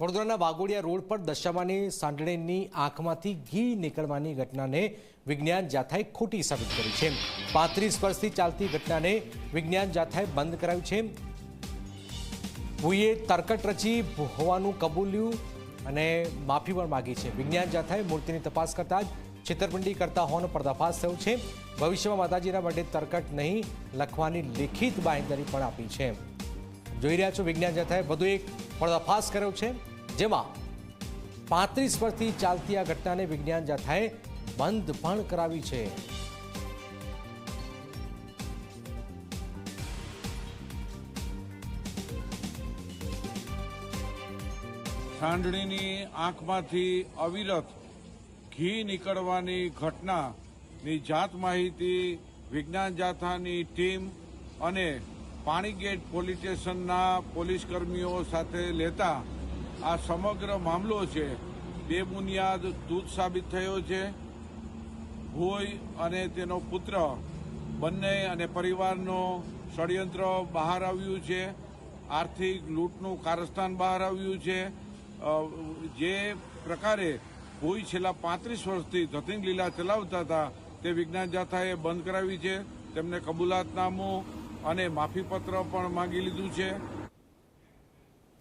વડોદરાના વાઘોડિયા રોડ પર દશામાની સાંઢણીની આંખમાંથી ઘી નીકળવાની ઘટનાને વિજ્ઞાન જાથાએ ખોટી સાબિત કરી છે. પાંત્રીસ વર્ષથી ચાલતી ઘટનાને વિજ્ઞાન જાથાએ બંધ કરાવ્યું છે. ભૂએ તરકટ રચી હોવાનું કબૂલ્યું અને માફી પણ માગી છે. વિજ્ઞાન જાથાએ મૂર્તિની તપાસ કરતા જ છેતરપિંડી કરતા હોવાનો પર્દાફાશ થયો છે. ભવિષ્યમાં માતાજીના માટે તરકટ નહીં લખવાની લેખિત બાંહેધરી પણ આપી છે. જોઈ રહ્યા છો વિજ્ઞાન જાથાએ વધુ એક પર્દાફાશ કર્યો છે, જેમાં પાંત્રીસ વર્ષથી ચાલતી આ ઘટનાને વિજ્ઞાન જાથાએ બંધ પણ કરાવી છે. સાંઢણીની આંખમાંથી અવિરત ઘી નીકળવાની ઘટનાની જાત માહિતી વિજ્ઞાન જાથાની ટીમ અને પાણીગેટ પોલીસ સ્ટેશનના પોલીસ કર્મીઓ સાથે લેતા આ સમગ્ર મામલો છે બેબુનિયાદ દૂધ સાબિત થયો છે. ભોય અને તેનો પુત્ર, બંને અને પરિવારનો ષડયંત્ર બહાર આવ્યું છે. આર્થિક લૂંટનું કારસ્તાન બહાર આવ્યું છે. જે પ્રકારે ભોઈ છેલ્લા પાંત્રીસ વર્ષથી ધતિંગ લીલા ચલાવતા હતા તે વિજ્ઞાન જાથાએ બંધ કરાવી છે. તેમને કબૂલાતનામું અને માફીપત્ર પણ માંગી લીધું છે.